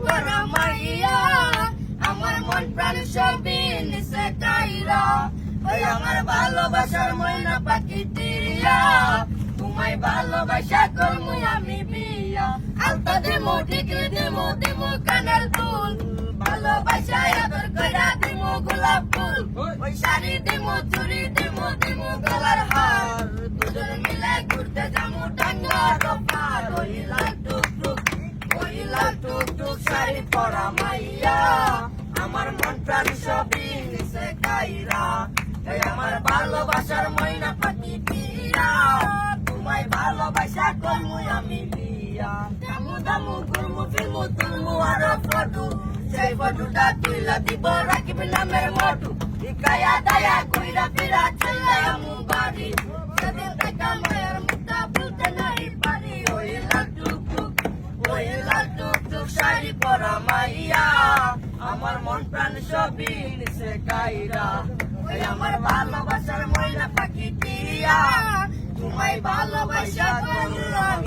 পরা মাইয়া আমার মন প্রাণ সবই নিচে কাইরা। ওই আমার ভালোবাসার ময়না পাখি টিয়া। তোমায় ভালোবাসা করমু আমি বিয়া আলতা দিমু টিকলি দিমু দিমু কানের দুল ভালোবাসা আদর কইরা দিমু গোলাপ ফুল। ওই। শাড়ি দিমু চুড়ি দিমু দিমু গলার হার। দুজন মিলে ঘুরতে যামু টাঙ্গা শাড়ি পরা মাইয়া। আমার মন প্রাণ সবই নিচে কাইরা। এই আমার ভালোবাসার ময়না পাখি পিয়া তোমায় ভালোবাসা করমু আমি বিয়া দামু দামু গুলমু ফিলমু তুলমু আর ফটো। সেই ফটোটা তুইলা দিব, রাখিবি নামের মটু। ইকায়া দায়া কইরা ফিরা মরা মাইয়া, আমার মন প্রাণ সবই নিছে কাইরা। আমার ভালোবাসার ময়না পাখি দিয়া তোমায় ভালোবাসা করলাম